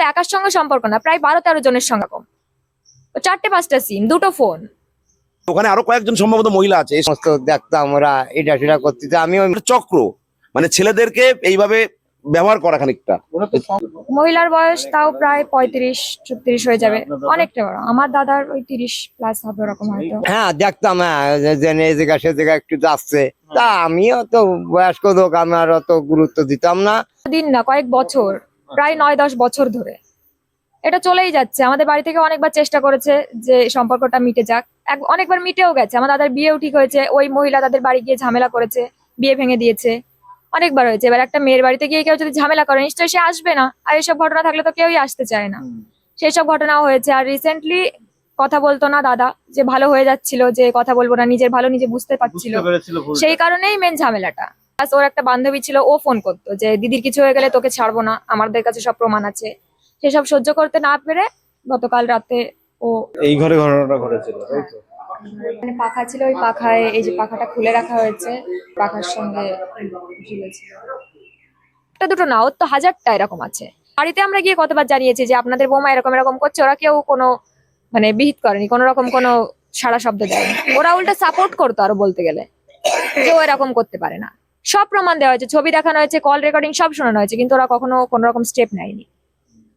শুধু একার সঙ্গে সম্পর্ক না প্রায় বারো তেরো জনের সঙ্গে কম। চারটে পাঁচটা সিম দুটো ফোন ওখানে আরও কয়েকজন সম্ভবত মহিলা আছে। এই সমস্ত দেখতাম ওরা এটা সেটা করতে আমি চক্র মানে ছেলেদেরকে এইভাবে ব্যবহার করা খানিকটা। মহিলার বয়স তাও প্রায় পঁয়ত্রিশ ছত্রিশ হয়ে যাবে। অনেকটা বড়। আমার দাদার ওই তিরিশ প্লাস হবে ওরকম হয়তো। হ্যাঁ দেখতাম হ্যাঁ এই জায়গা সে জায়গা একটু যাচ্ছে তা আমিও তো বয়স্ক লোক আমার অত গুরুত্ব দিতাম না। দিন না কয়েক বছর। প্রায় নয় দশ বছর ধরে। এটা চলেই যাচ্ছে। আমাদের বাড়ি থেকে অনেকবার চেষ্টা করেছে যে সম্পর্কটা মিটে যাক। অনেকবার মিটেও গেছে। আমার দাদার বিয়েও ঠিক হয়েছে। ওই মহিলা তাদের বাড়ি গিয়ে ঝামেলা করেছে বিয়ে ভেঙে দিয়েছে। অনেকবার হয়েছে। এবার একটা মেয়ের বাড়িতে গিয়ে কেউ যদি ঝামেলা করে নিশ্চয়ই সে আসবে না। আর এইসব ঘটনা থাকলে তো কেউই আসতে চায় না। সেই সব ঘটনাও হয়েছে। আর রিসেন্টলি কথা বলতো না দাদা যে ভালো হয়ে যাচ্ছিল যে কথা বলব না নিজের ভালো নিজে বুঝতে পারছিল। সেই কারণেই মেন ঝামেলাটা। Plus ওর একটা বান্ধবী ছিল ও ফোন করতো যে দিদির কিছু হয়ে গেলে তোকে ছাড়বো না আমাদের কাছে সব প্রমাণ আছে। সেসব সহ্য করতে না পেরে গতকাল রাতে ও এই ঘরে ঘটনাটা ঘটেছিল মানে পাখা ছিল ওই পাখায় এই যে পাখাটা খুলে রাখা হয়েছে পাখার সঙ্গে ঝুলেছিল একটা দুটো না ওর তো হাজারটা এরকম আছে। বাড়িতে আমরা গিয়ে কতবার জানিয়েছি যে আপনাদের বোমা এরকম এরকম করছে ওরা কেউ কোনো মানে বিহিত করেনি কোনো রকম কোনো সারা শব্দ দেয়নি। ওরা উল্টা সাপোর্ট করতো আরও বলতে গেলে যে ও এরকম করতে পারে না। সব প্রমাণ দেওয়া হয়েছে, ছবি দেখানো হয়েছে কল রেকর্ডিং সব শোনানো হয়েছে, কিন্তু ওরা কখনো কোনো রকম স্টেপ নেয়নি।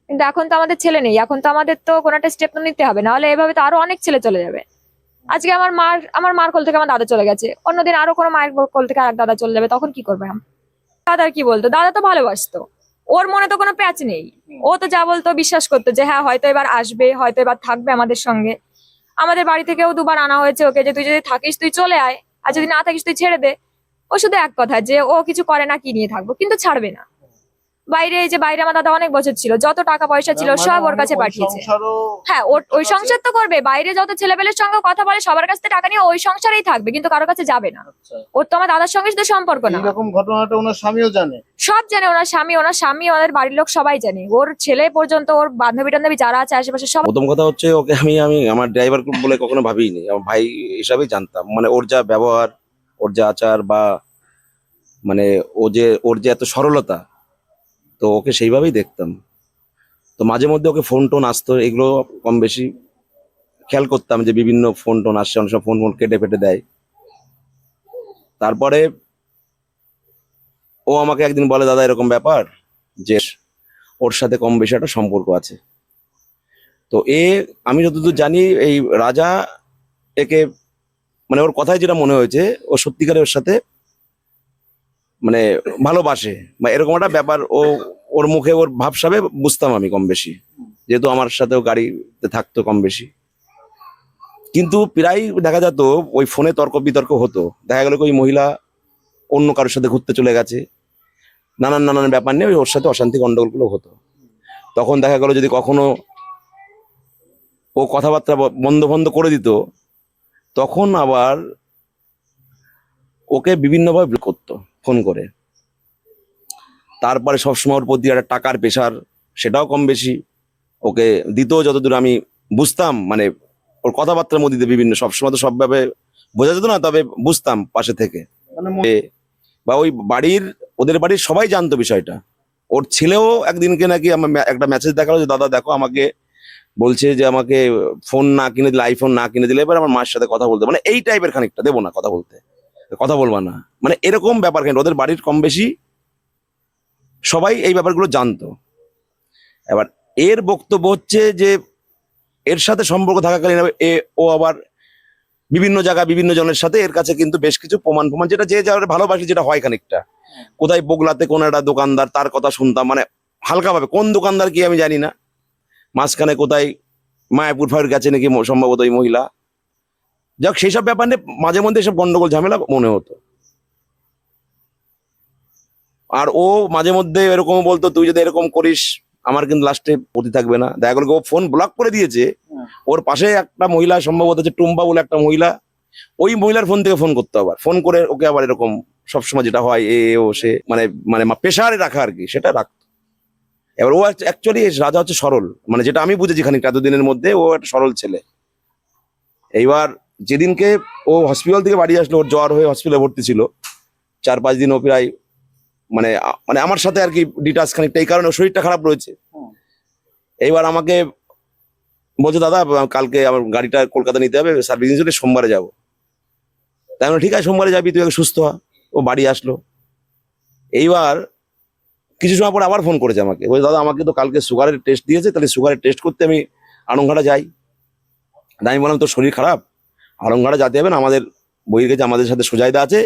কিন্তু এখন তো আমাদের ছেলে নেই, এখন তো আমাদের তো কোনো একটা স্টেপ তো নিতে হবে, নাহলে এভাবে তো আরও অনেক ছেলে চলে যাবে। আজকে আমার মার আমার মার কোল থেকে আমার দাদা চলে গেছে, অন্যদিন আরও কোনো মায়ের কোল থেকে আর দাদা চলে যাবে, তখন কি করবে আম? দাদা কি বলতো? দাদা তো ভালোবাসতো, ওর মনে তো কোনো প্যাচ নেই। ও তো যা বলতো, বিশ্বাস করতো যে হ্যাঁ হয়তো এবার আসবে, হয়তো এবার থাকবে আমাদের সঙ্গে। আমাদের বাড়ি থেকেও দুবার আনা হয়েছে ওকে যে, তুই যদি থাকিস, তুই চলে আয়, আর যদি না থাকিস, তুই ছেড়ে দে। ও শুধু এক কথা যে ও কিছু করে না কি নিয়ে থাকব কিন্তু ছাড়বে না। বাইরে এই যে বাইরে আমার দাদা অনেক বছর ছিল যত টাকা পয়সা ছিল সব ওর কাছে পাঠিয়েছে। হ্যাঁ ওর ওই সংসার তো করবে বাইরে যত ছেলেপেলের সঙ্গে কথা বলে সবার কাছ থেকে টাকা নিয়ে ওই সংসারেই থাকবে কিন্তু কারোর কাছে যাবে না। ওর তো আমার দাদার সঙ্গে শুধু সম্পর্ক না। এইরকম ঘটনাটা ওনার স্বামীও জানে? সব জানে ওনার স্বামী ওনার স্বামী ওনার বাড়ির লোক সবাই জানে। ওর ছেলে পর্যন্ত ওর বান্ধবী টান্ধবী যারা আছে আশেপাশে সব প্রথম কথা হচ্ছে ওকে আমি আমি আমার ড্রাইভার বলে কখনো ভাবিনি। আমার ভাই হিসাবেই জানতাম। মানে ওর যা ব্যবহার ওর যে আচার বা মানে ও যে, ওর যে এত সরলতা, তো ওকে সেইভাবেই দেখতাম। তো মাঝে মধ্যে ওকে ফোন টোন আসতো, এগুলো কম বেশি খেয়াল করতাম যে বিভিন্ন ফোন টোন আসছে, অনেক ফোন ফোন কেটে ফেটে দেয়। তারপরে ও আমাকে একদিন বলে, দাদা, এরকম ব্যাপার যে ওর সাথে কম বেশি একটা সম্পর্ক আছে। তো এ, আমি যতদূর জানি, এই রাজা একে মানে ওর কথায় যেটা মনে হয়েছে, ও সত্যিকারে ওর সাথে মানে ভালোবাসে বা এরকম একটা ব্যাপার ও, ওর মুখে ওর ভাবসাবে বুঝতাম আমি কম বেশি। যেহেতু আমার সাথেও গাড়িতে থাকতো কম বেশি। কিন্তু প্রায় দেখা যেত ওই ফোনে তর্ক বিতর্ক হতো। দেখা গেল ওই মহিলা অন্য কারোর সাথে ঘুরতে চলে গেছে। নানান নানান ব্যাপার নিয়ে ওর সাথে অশান্তি গন্ডগোলগুলো হতো। তখন দেখা গেল যদি কখনো ও কথাবার্তা বন্ধ বন্ধ করে দিত তখন আবার ওকে বিভিন্নভাবে ব্লক করতো ফোন করে। তারপরে সবসময় ওর প্রতি একটা টাকার পেশার সেটাও কম বেশি। ওকে দিত যতদূর আমি বুঝতাম মানে ওর কথাবার্তার মধ্যে দিয়ে বিভিন্ন সবসময় তো সবভাবে বোঝা যেত না তবে বুঝতাম পাশে থেকে। মানে বা ওই বাড়ির ওদের বাড়ির সবাই জানতো বিষয়টা। ওর ছেলেও একদিনকে নাকি আমার একটা মেসেজ দেখাল যে দাদা দেখো আমাকে বলছে যে আমাকে ফোন না কিনে দিলে আইফোন না কিনে দিলে এবার আমার মার সাথে কথা বলতে। মানে এই টাইপের খানিকটা দেবো না কথা বলতে। কথা বলবা না। মানে এরকম ব্যাপার কেন ওদের বাড়ির কম বেশি সবাই এই ব্যাপারগুলো জানতো। এবার এর বক্তব্য হচ্ছে যে এর সাথে সম্পর্ক থাকাকালীন এ ও আবার বিভিন্ন জায়গা বিভিন্ন জনের সাথে এর কাছে কিন্তু বেশ কিছু প্রমাণ প্রমাণ যেটা যে যার ভালোবাসি যেটা হয় খানিকটা। কোথায় বগলাতে কোন একটা দোকানদার তার কথা শুনতাম মানে হালকাভাবে কোন দোকানদার কি আমি জানি না। মাঝখানে কোথায় মায়াপুর ফায়ার গেছে নাকি সম্ভবত ওই মহিলা। যাক সেই সব ব্যাপার নিয়ে মাঝে মধ্যে এসব গন্ডগোল ঝামেলা মনে হতো। আর ও মাঝে মধ্যে এরকম বলতো তুই যদি এরকম করিস আমার কিন্তু লাস্টে প্রতি থাকবে না। দেখা গেল ও ফোন ব্লক করে দিয়েছে। ওর পাশে একটা মহিলা সম্ভবত হচ্ছে টুম্বা বলে একটা মহিলা। ওই মহিলার ফোন থেকে ফোন করতে আবার। ফোন করে ওকে আবার এরকম সবসময় যেটা হয় এ ও সে মানে মানে প্রেশারে রাখা আর কি সেটা রাখতো। এবার ও অ্যাকচুয়ালি রাজা হচ্ছে সরল। মানে যেটা আমি বুঝেছি খানিকটা এতদিনের মধ্যে ও একটা সরল ছেলে। এইবার যেদিনকে ও হসপিটাল থেকে বাড়ি আসলো ওর জ্বর হয়ে হসপিটালে ভর্তি ছিল চার পাঁচ দিন ও প্রায় মানে মানে আমার সাথে আর কি ডিটাস খানিকটা এই কারণে ওর শরীরটা খারাপ রয়েছে। এইবার আমাকে বলছে দাদা কালকে আমার গাড়িটা কলকাতা নিতে হবে সার্ভিসিং চলে সোমবারে যাব। তাই ঠিক আছে সোমবারে যাবি তুই সুস্থ হ। ও বাড়ি আসলো। এইবার কিছু সময় পরে আবার ফোন করেছে আমাকে। বলছে দাদা আমাকে তো কালকে সুগারের টেস্ট দিয়েছে তাহলে সুগারের টেস্ট করতে আমি আড়ংঘাটা যাই। আমি বললাম তোর শরীর খারাপ? আড়ংঘাটা যাতে হবে না আমাদের বইয়ের কাছে আমাদের সাথে সুজাইদা আছে।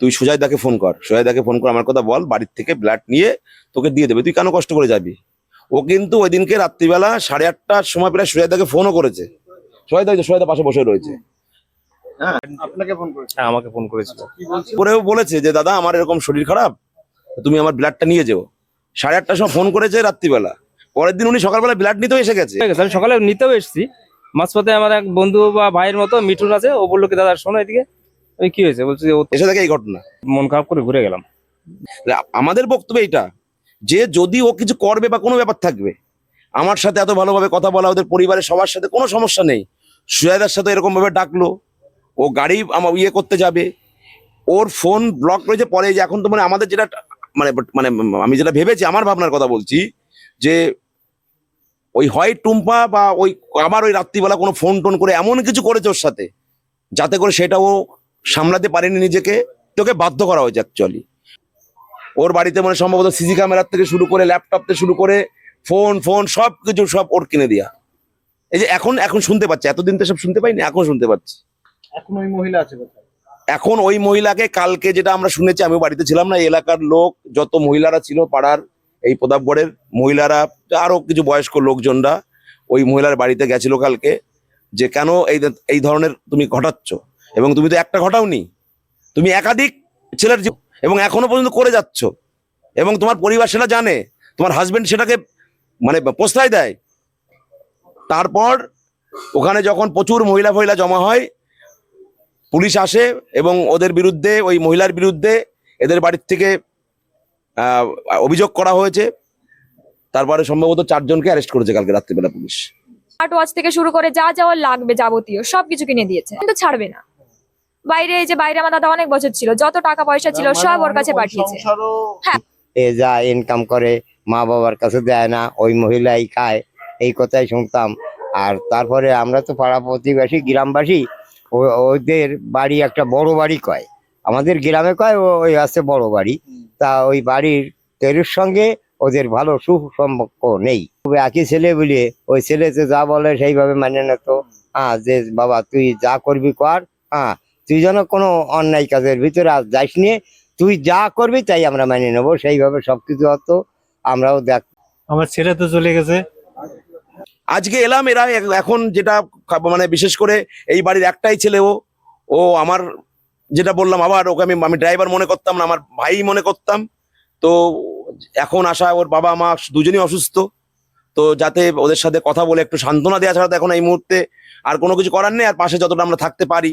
তুই সুজাইদাকে ফোন কর। সুজাইদাকে ফোন করে আমার কথা বল বাড়ির থেকে ব্লাড নিয়ে তোকে দিয়ে দেবে। তুই কেন কষ্ট করে যাবি? ও কিন্তু ওই দিনকে রাত্রিবেলা সাড়ে আটটার সময় প্রায় সুজাইদাকে ফোনও করেছে। সুজাইদা যে পাশে বসে রয়েছে। আপনাকে ফোন করেছে। হ্যাঁ আমাকে ফোন করেছিল। বলছে বলেছে যে দাদা আমার এরকম শরীর খারাপ তুমি আমার ব্লাডটা নিয়ে যেও। সাড়ে আটটার সময় ফোন করেছে রাত্রিবেলা। পরের দিন উনি সকালবেলা ব্লাড নিতেও এসে গেছে। আমি সকালে নিতেও এসেছি। মাঝপথে আমার এক বন্ধু বা ভাইয়ের মতো মিঠুন আছে ও বলল কি দাদা শোনো এদিকে। আমি কি হয়েছে? বলছি এসে দেখে এই ঘটনা। মন খারাপ করে ঘুরে গেলাম। আমাদের বক্তব্য এটা যে যদি ও কিছু করবে বা কোনো ব্যাপার থাকবে আমার সাথে এত ভালোভাবে কথা বলা ওদের পরিবারের সবার সাথে কোনো সমস্যা নেই। সুজাইদার সাথে এরকম ভাবে ডাকলো ও গাড়ি আমার ইয়ে করতে যাবে। ওর ফোন ব্লক রয়েছে পরে যে এখন তো মানে আমাদের যেটা মানে মানে আমি যেটা ভেবেছি, আমার ভাবনার কথা বলছি যে ওই হয় টুম্পা বা ওই আবার ওই রাত্রিবেলা কোনো ফোন টোন করে এমন কিছু করেছে ওর সাথে যাতে করে সেটা ও সামলাতে পারেনি নিজেকে, তোকে বাধ্য করা হয়েছে অ্যাকচুয়ালি ওর বাড়িতে মানে সম্ভবত সিসি ক্যামেরার থেকে শুরু করে ল্যাপটপ থেকে শুরু করে ফোন ফোন সব কিছু সব ওর কিনে দেয়া। এই যে এখন এখন শুনতে পাচ্ছি, এতদিন তো সব শুনতে পাইনি, এখন শুনতে পাচ্ছি। এখন ওই মহিলা আছে এখন ওই মহিলাকে কালকে যেটা আমরা শুনেছি আমি বাড়িতে ছিলাম না এলাকার লোক, যত মহিলারা ছিল পাড়ার এই প্রতাপগড়ের, মহিলারা, আরও কিছু বয়স্ক লোকজনরা, ওই মহিলার বাড়িতে গেছিল কালকে, যে কেন এই এই ধরনের তুমি ঘটাচ্ছ? এবং তুমি তো একটা ঘটাওনি। তুমি একাধিক ছেলের এবং এখনও পর্যন্ত করে যাচ্ছ। এবং তোমার পরিবার সেটা জানে, তোমার হাজবেন্ড সেটাকে মানে প্রশ্রয় দেয়। তারপর ওখানে যখন প্রচুর মহিলা ফহিলা জমা হয় পুলিশ আসে এবং ওদের বিরুদ্ধে ওই মহিলার বিরুদ্ধে এদের বাড়ির থেকে আহ, অভিযোগ করা হয়েছে। তারপরে সম্ভবত চারজনকে অ্যারেস্ট করেছে কালকে রাত্রিবেলা পুলিশ। স্মার্ট ওয়াচ থেকে শুরু করে যা যা লাগবে যাবতীয় সবকিছু কিনে দিয়েছে। কিন্তু ছাড়বে না। বাইরে এই যে বাইরে আমার দাদা অনেক বছর ছিল যত টাকা পয়সা ছিল মানে সব ওর কাছে পাঠিয়েছে। সংসারও এ যা ইনকাম করে মা বাবার কাছে দেয় না ওই মহিলাই খায় এই কথাই শুনতাম। আর তারপরে আমরা তো পাড়া প্রতিবাসী গ্রামবাসী ওদের বাড়ি একটা বড় বাড়ি কয়। আমাদের গ্রামে কয় ওই আছে বড় বাড়ি। তা ওই বাড়ির তেরুর সঙ্গে ওদের ভালো সুসম্পর্ক নেই। তবে একই ছেলে বলে, ওই ছেলে তো যা বলে সেইভাবে মানে নিত হ্যাঁ যে বাবা, তুই যা করবি কর। হ্যাঁ তুই যেন কোনো অন্যায় কাজের ভিতরে আর যাইস নিয়ে তুই যা করবি তাই আমরা মেনে নেব। সেইভাবে সবকিছু হতো। আমরাও দেখ আমার ছেলে তো চলে গেছে। আজকে এলাম, এরা এখন যেটা মানে বিশেষ করে এই বাড়ির একটাই ছেলে ও ও আমার যেটা বললাম আবার ওকে আমি আমি ড্রাইভার মনে করতাম না, আমার ভাই মনে করতাম। তো এখন আসা ওর বাবা মা দুজনই অসুস্থ। তো যাতে ওদের সাথে কথা বলে একটু সান্ত্বনা দেওয়া ছাড়া তো এখন এই মুহূর্তে আর কোনো কিছু করার নেই, আর পাশে যতটা আমরা থাকতে পারি,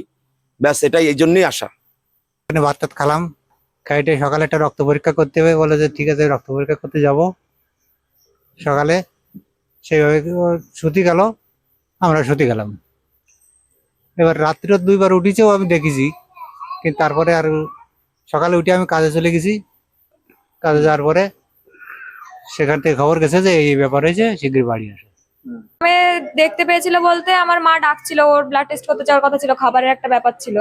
ব্যাস এটাই এই জন্যই আসা। এখানে খালাম খাইটে সকালে একটা রক্ত পরীক্ষা করতে হবে, বলে যে ঠিক আছে রক্ত পরীক্ষা করতে যাব। সকালে সেইভাবে শুতি গেল? আমরা শুতি গেলাম। এবার রাত্রিও দুইবার উঠেছেও আমি দেখেছি। কিন্তু তারপরে আর সকালে উঠে আমি কাজে চলে গেছি। কাজে যাওয়ার পরে সেখান থেকে খবর গেছে যে এই ব্যাপার হয়েছে শীঘ্রই বাড়ি আসে আমি দেখতে পেয়েছিল বলতে আমার মা ডাকছিল, ওর ব্লাড টেস্ট করতে যাওয়ার কথা ছিল, খাবারের একটা ব্যাপার ছিল।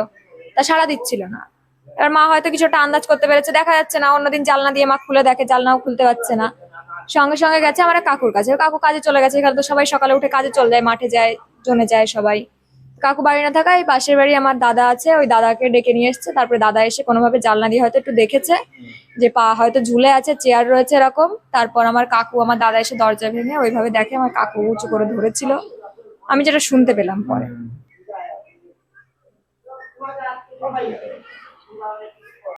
তা সাড়া দিচ্ছিল না। এবার মা হয়তো কিছুটা আন্দাজ করতে পেরেছে, দেখা যাচ্ছে না, অন্যদিন জালনা দিয়ে মা খুলে দেখে, জালনাও খুলতে পারছে না। সঙ্গে সঙ্গে গেছে আমার কাকুর কাছে। কাকু কাজে চলে গেছে, এখানে তো সবাই সকালে উঠে কাজে চলে যায়, মাঠে যায় জনে যায় সবাই। কাকু বাড়ি না থাকায় পাশের বাড়ি আমার দাদা আছে, ওই দাদাকে ডেকে নিয়ে এসছে। তারপরে দাদা এসে কোনোভাবে জালনা দিয়ে হয়তো একটু দেখেছে, যে পা হয়তো ঝুলে আছে, চেয়ার রয়েছে এরকম। তারপর আমার কাকু, আমার দাদা এসে দরজা ভেঙে ওইভাবে দেখে আমার কাকু উঁচু করে ধরেছিল। আমি যেটা শুনতে পেলাম পরে।